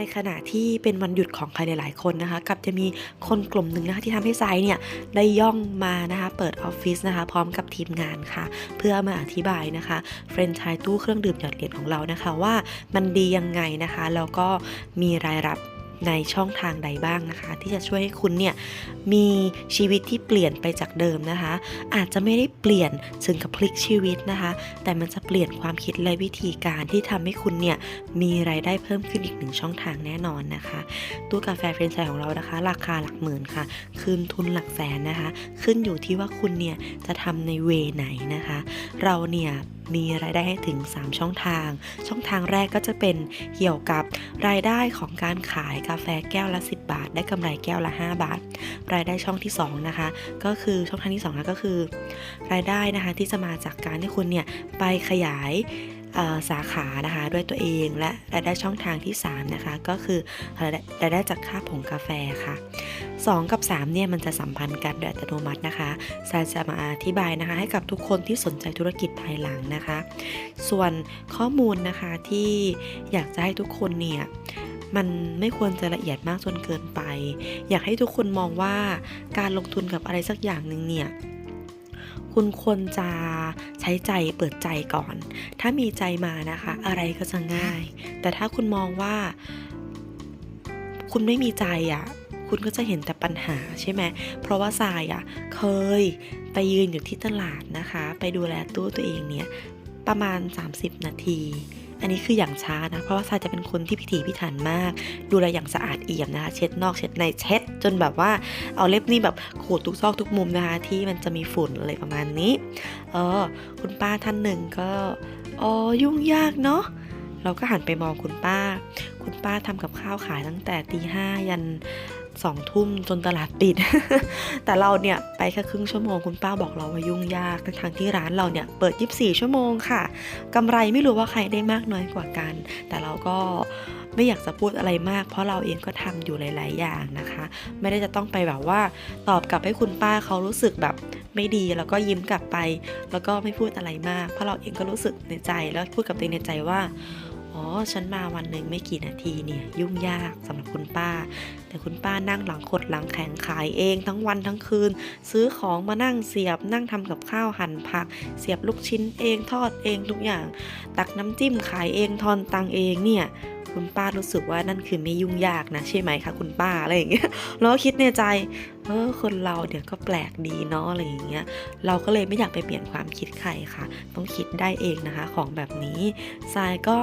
ในขณะที่เป็นวันหยุดของใครหลายๆคนนะคะกับจะมีคนกลุ่มหนึ่งนะคะที่ทำให้ไซเนี่ยได้ย่องมานะคะเปิดออฟฟิศนะคะพร้อมกับทีมงานค่ะ เพื่อมาอธิบายนะคะเฟรนไชายตู้เครื่องดื่มหยอดเหรียญของเรานะคะว่ามันดียังไงนะคะแล้วก็มีรายรับ ในช่องทางใดบ้างนะคะ ที่จะช่วยให้คุณเนี่ยมีชีวิตที่เปลี่ยนไปจากเดิมนะคะ อาจจะไม่ได้เปลี่ยนถึงกับพลิกชีวิตนะคะ แต่มันจะเปลี่ยนความคิดและวิธีการที่ทำให้คุณเนี่ยมีรายได้เพิ่มขึ้นอีกหนึ่งช่องทางแน่นอนนะคะตู้กาแฟเฟรนไชส์ของเรานะคะ ราคาหลักหมื่นค่ะ คืนทุนหลักแสนนะคะ ขึ้นอยู่ที่ว่าคุณเนี่ยจะทำในเวไหนนะคะ เราเนี่ย มีรายได้ให้ถึง 3 ช่องทาง ช่องทางแรกก็จะเป็นเกี่ยวกับรายได้ของการขายกาแฟแก้วละ 10 บาท ได้กำไรแก้วละ 5 บาท รายได้ช่องที่ 2 นะคะ ก็คือช่องทางที่2นะก็คือ รายได้นะคะที่จะมาจากการที่คุณเนี่ยไปขยาย สาขานะคะด้วยตัวเองและรายได้ช่องทางที่ 3 นะคะ ก็คือรายได้จากค่าผงกาแฟค่ะ 2 กับ 3 เนี่ย มันจะสัมพันธ์กันโดยอัตโนมัตินะคะซายจะมาอธิบายนะคะ ให้กับทุกคนที่สนใจธุรกิจภายหลังนะคะ ส่วนข้อมูลนะคะที่อยากจะให้ทุกคนเนี่ยมันไม่ควรจะละเอียดมากจนเกินไป อยากให้ทุกคนมองว่าการลงทุนกับอะไรสักอย่างหนึ่งเนี่ย คุณควรจะใช้ใจเปิดใจก่อน ถ้ามีใจมานะคะ อะไรก็จะง่าย แต่ถ้าคุณมองว่า คุณไม่มีใจอะ คุณก็จะเห็นแต่ปัญหาใช่ไหมเพราะว่าทรายอะ เคยไปยืนอยู่ที่ตลาดนะคะ ไปดูแลตู้ตัวเองเนี่ย ประมาณ 30 นาที อันนี้คืออย่างช้านะ เพราะว่าทราจะเป็นคนที่พิถีพิถันมาก ดูแลอย่างสะอาดเอี่ยมนะคะ เช็ดนอกเช็ดในเช็ด จนแบบว่าเอาเล็บนี่แบบขูดทุกซอกทุกมุมนะคะ ที่มันจะมีฝุ่นอะไรประมาณนี้เออคุณป้าท่านหนึ่งก็อ๋อยุ่งยากเนาะเราก็หันไปมองคุณป้า คุณป้าทำกับข้าวขายตั้งแต่ตีห้ายัน สองทุ่มจนตลาดปิด แต่เราเนี่ยไปแค่ครึ่งชั่วโมงคุณป้าบอกเราว่ายุ่งยากทั้งที่ร้านเราเนี่ยเปิด 24 ชั่วโมงค่ะกำไรไม่รู้ว่าใครได้มากน้อยกว่ากัน แต่เราก็ไม่อยากจะพูดอะไรมาก เพราะเราเองก็ทำอยู่หลาย ๆ อย่างนะคะ ไม่ได้จะต้องไปแบบว่าตอบกลับให้คุณป้าเขารู้สึกแบบไม่ดีแล้วก็ยิ้มกลับไป แล้วก็ไม่พูดอะไรมาก เพราะเราเองก็รู้สึกในใจแล้วพูดกับตัวเองในใจว่า อ๋อ ฉันมาวันหนึ่งไม่กี่นาทีเนี่ย ยุ่งยากสำหรับคุณป้า แต่คุณป้านั่งหลังคดหลังแข็งขายเองทั้งวันทั้งคืน ซื้อของมานั่งเสียบ นั่งทำกับข้าวหั่นผัก เสียบลูกชิ้นเองทอดเองทุกอย่าง ตักน้ำจิ้มขายเองทอนตังเองเนี่ย คุณป้ารู้สึกว่านั่นคือไม่ยุ่งยากนะใช่ไหมคะคุณป้าอะไรอย่างเงี้ยแล้วก็คิดในใจเออคนเราเดี๋ยวก็แปลกดีเนาะอะไรอย่างเงี้ยเราก็เลยไม่อยากไปเปลี่ยนความคิดใครค่ะ ต้องคิดได้เองนะคะ ของแบบนี้ทรายก็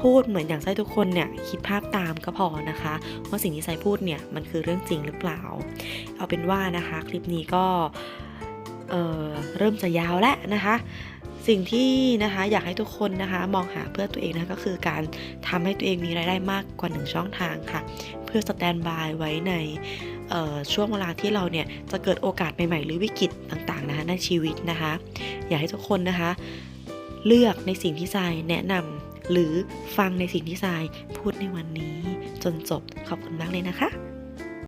พูดเหมือนอย่างให้ทุกคนเนี่ยคิดภาพตามก็พอนะคะว่าสิ่งที่ทรายพูดเนี่ยมันคือเรื่องจริงหรือเปล่า เอาเป็นว่านะคะ คลิปนี้ก็เออเริ่มจะยาวแล้วนะคะ สิ่งที่นะคะอยากให้ทุกคนนะคะ มองหาเพื่อตัวเองนะก็คือการทำให้ตัวเองมีรายได้มากกว่าหนึ่งช่องทางค่ะ เพื่อสแตนบายไว้ในช่วงเวลาที่เราเนี่ยจะเกิดโอกาสใหม่ๆหรือวิกฤตต่างๆนะคะในชีวิตนะคะ อยากให้ทุกคนนะคะ เลือกในสิ่งที่ทรายแนะนำหรือฟังในสิ่งที่ทรายพูดในวันนี้จนจบขอบคุณมากเลยนะคะ